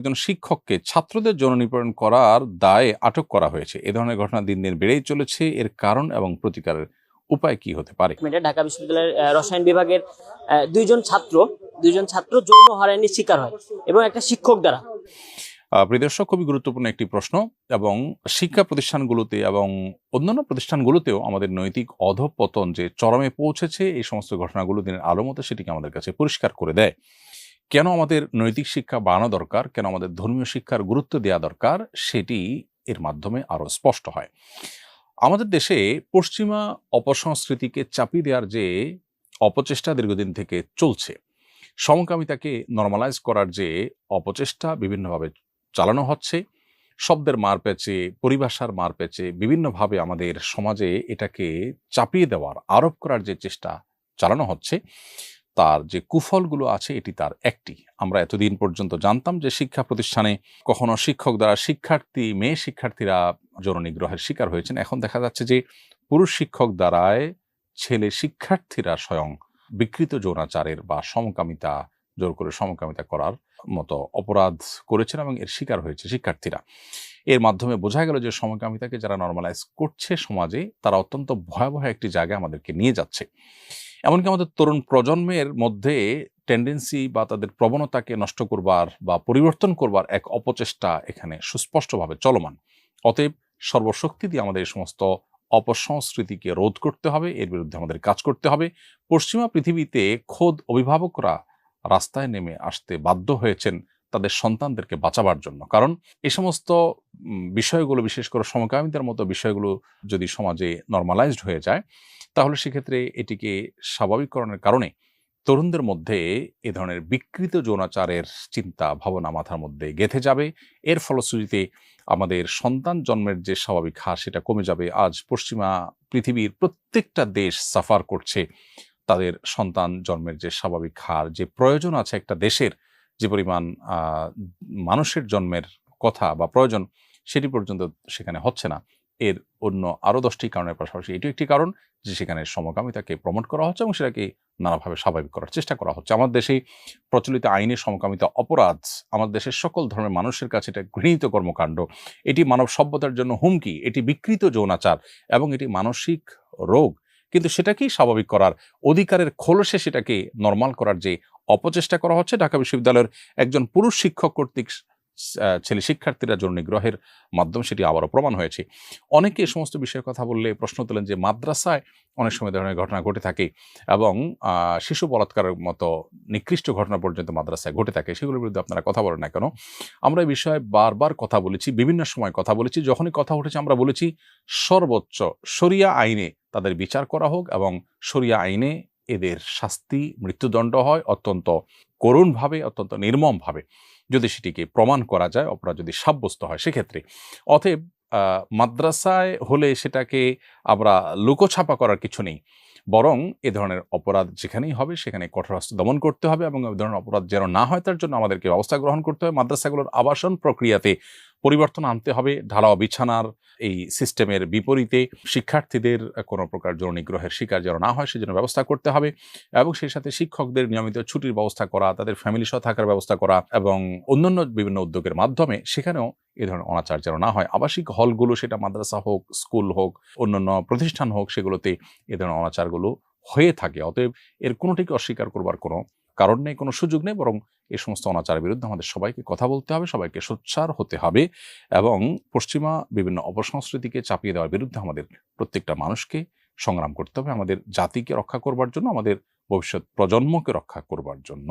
একজন শিক্ষককে ছাত্রদের যৌন নিপীড়ন করার দায়ে আটক করা হয়েছে। এ ধরনের ঘটনা দিন দিন বেড়েই চলেছে। এর কারণ এবং প্রতিকারের উপায় কি হতে পারে? ঢাকা বিশ্ববিদ্যালয়ের রসায়ন বিভাগের দুইজন ছাত্র দুইজন ছাত্র যৌন হয়রানির শিকার হয় এবং একটা শিক্ষক দ্বারা। আহ, প্রিয় খুবই গুরুত্বপূর্ণ একটি প্রশ্ন এবং শিক্ষা প্রতিষ্ঠানগুলোতে এবং অন্যান্য প্রতিষ্ঠানগুলোতেও আমাদের নৈতিক অধপতন যে চরমে পৌঁছেছে এই সমস্ত ঘটনাগুলো দিনের আলো মতো সেটিকে আমাদের কাছে পরিষ্কার করে দেয়। কেন আমাদের নৈতিক শিক্ষা বাড়ানো দরকার? কেন আমাদের ধর্মীয় শিক্ষার গুরুত্ব দেওয়া দরকার? সেটি এর মাধ্যমে আরও স্পষ্ট হয়। আমাদের দেশে পশ্চিমা অপসংস্কৃতিকে চাপিয়ে দেওয়ার যে অপচেষ্টা দীর্ঘদিন থেকে চলছে, সমকামিতাকে নর্মালাইজ করার যে অপচেষ্টা বিভিন্নভাবে চালানো হচ্ছে, শব্দের মার পেঁচে, পরিভাষার মার পেঁচে বিভিন্নভাবে আমাদের সমাজে এটাকে চাপিয়ে দেওয়ার, আরোপ করার যে চেষ্টা চালানো হচ্ছে তার যে কুফলগুলো আছে, এটি তার একটি। আমরা এতদিন পর্যন্ত জানতাম যে শিক্ষা প্রতিষ্ঠানে কখনো শিক্ষক দ্বারা শিক্ষার্থী, মেয়ে শিক্ষার্থীরা যৌন নিগ্রহের শিকার হয়েছেন। এখন দেখা যাচ্ছে যে পুরুষ শিক্ষক দ্বারায় ছেলে শিক্ষার্থীরা স্বয়ং বিকৃত যৌনাচারের বা সমকামিতা, জোর করে সমকামিতা করার মতো অপরাধ করেছেন এবং এর শিকার হয়েছে শিক্ষার্থীরা। এর মাধ্যমে বোঝা গেল যে সমকামিতাকে যারা নর্মালাইজ করছে সমাজে, তারা অত্যন্ত ভয়াবহ একটি জায়গায় আমাদেরকে নিয়ে যাচ্ছে। এমনকি আমাদের তরুণ প্রজন্মের মধ্যে টেন্ডেন্সি বা তাদের প্রবণতাকে নষ্ট করবার বা পরিবর্তন করবার এক অপচেষ্টা এখানে সুস্পষ্টভাবে চলমান। অতএব সর্বশক্তি দিয়ে আমাদের এই সমস্ত অপসংস্কৃতিকে রোধ করতে হবে, এর বিরুদ্ধে আমাদের কাজ করতে হবে। পশ্চিমা পৃথিবীতে খোদ অভিভাবকরা রাস্তায় নেমে আসতে বাধ্য হয়েছেন তাদের সন্তানদেরকে বাঁচাবার জন্য। কারণ এই সমস্ত বিষয়গুলো, বিশেষ করে সমকামিতার মতো বিষয়গুলো যদি সমাজে নর্মালাইজড হয়ে যায়, তাহলে সেক্ষেত্রে এটিকে স্বাভাবিককরণের কারণে তরুণদের মধ্যে এ ধরনের বিকৃত যৌনাচারের চিন্তা, ভাবনা মাথার মধ্যে গেঁথে যাবে। এর ফলশ্রুতিতে আমাদের সন্তান জন্মের যে স্বাভাবিক হার, সেটা কমে যাবে। আজ পশ্চিমা পৃথিবীর প্রত্যেকটা দেশ সাফার করছে তাদের সন্তান জন্মের যে স্বাভাবিক হার, যে প্রয়োজন আছে একটা দেশের যে পরিমাণ মানুষের জন্মের কথা বা প্রয়োজন সেটি পর্যন্ত সেখানে হচ্ছে না। এর অন্য আরও দশটি কারণের পাশাপাশি এটিও একটি কারণ যে সেখানে সমকামিতাকে প্রমোট করা হচ্ছে এবং সেটাকে নানাভাবে স্বাভাবিক করার চেষ্টা করা হচ্ছে। আমার দেশে প্রচলিত আইনে সমকামিতা অপরাধ আমাদের দেশের সকল ধর্মের মানুষের কাছে এটা ঘৃণিত কর্মকাণ্ড। এটি মানব সভ্যতার জন্য হুমকি, এটি বিকৃত যৌনাচার এবং এটি মানসিক রোগ। কিন্তু সেটাকেই স্বাভাবিক করার অধিকারের খোলসে সেটাকে নর্মাল করার যে অপচেষ্টা করা হচ্ছে, ঢাকা বিশ্ববিদ্যালয়ের একজন পুরুষ শিক্ষক কর্তৃক ছেলে শিক্ষার্থীরা যৌন নিগ্রহের মাধ্যমে সেটি আবারও প্রমাণ হয়েছে। অনেকে সমস্ত বিষয়ে কথা বললে প্রশ্ন তোলেন যে, মাদ্রাসায় অনেক সময় ধরনের ঘটনা ঘটে থাকে এবং শিশু বলাৎকারের মতো নিকৃষ্ট ঘটনা পর্যন্ত মাদ্রাসায় ঘটে থাকে, সেগুলোর বিরুদ্ধে আপনারা কথা বলেন না কেন? আমরা এই বিষয়ে বারবার কথা বলেছি, বিভিন্ন সময় কথা বলেছি, যখনই কথা উঠেছে আমরা বলেছি সর্বোচ্চ, শরিয়া আইনে তাদের বিচার করা হোক এবং শরিয়া আইনে এদের শাস্তি, মৃত্যুদণ্ড হয় অত্যন্ত করুণভাবে, অত্যন্ত নির্মমভাবে। যদি সেটিকে প্রমাণ করা যায়, অপরাধ যদি সাব্যস্ত হয়, সেক্ষেত্রে অতএব মাদ্রাসায় হলে সেটাকে আমরা লুকোছাপা করার কিছু নেই। বরং এ ধরনের অপরাধ যেখানেই হবে, সেখানে কঠোর হস্তে দমন করতে হবে এবং এ ধরনের অপরাধ যেন না হয়, তার জন্য আমাদেরকে ব্যবস্থা গ্রহণ করতে হবে। মাদ্রাসাগুলোর আবাসন প্রক্রিয়াতে পরিবর্তন আনতে হবে, ঢালাও বিছানার এই সিস্টেমের বিপরীতে শিক্ষার্থীদের কোনো প্রকার যৌন নিগ্রহের শিকার যেন না হয়, সেজন্য ব্যবস্থা করতে হবে এবং সেই সাথে শিক্ষকদের নিয়মিত ছুটির ব্যবস্থা করা, তাদের ফ্যামিলি সহ থাকার ব্যবস্থা করা এবং অন্যান্য বিভিন্ন উদ্যোগের মাধ্যমে সেখানেও এ ধরনের অনাচার যেন না হয়। আবাসিক হলগুলো সেটা মাদ্রাসা হোক, স্কুল হোক, অন্যান্য প্রতিষ্ঠান হোক, সেগুলোতে এ ধরনের অনাচারগুলো হয়ে থাকে। অতএব এর কোনোটিকে অস্বীকার করবার কোনো কারণ নেই, কোনো সুযোগ নেই, বরং এ সমস্ত অনাচারের বিরুদ্ধে আমাদের সবাইকে কথা বলতে হবে, সবাইকে সোচ্চার হতে হবে এবং পশ্চিমা বিভিন্ন অপসংস্কৃতিকে চাপিয়ে দেওয়ার বিরুদ্ধে আমাদের প্রত্যেকটা মানুষকে সংগ্রাম করতে হবে, আমাদের জাতিকে রক্ষা করবার জন্য, আমাদের ভবিষ্যৎ প্রজন্মকে রক্ষা করবার জন্য।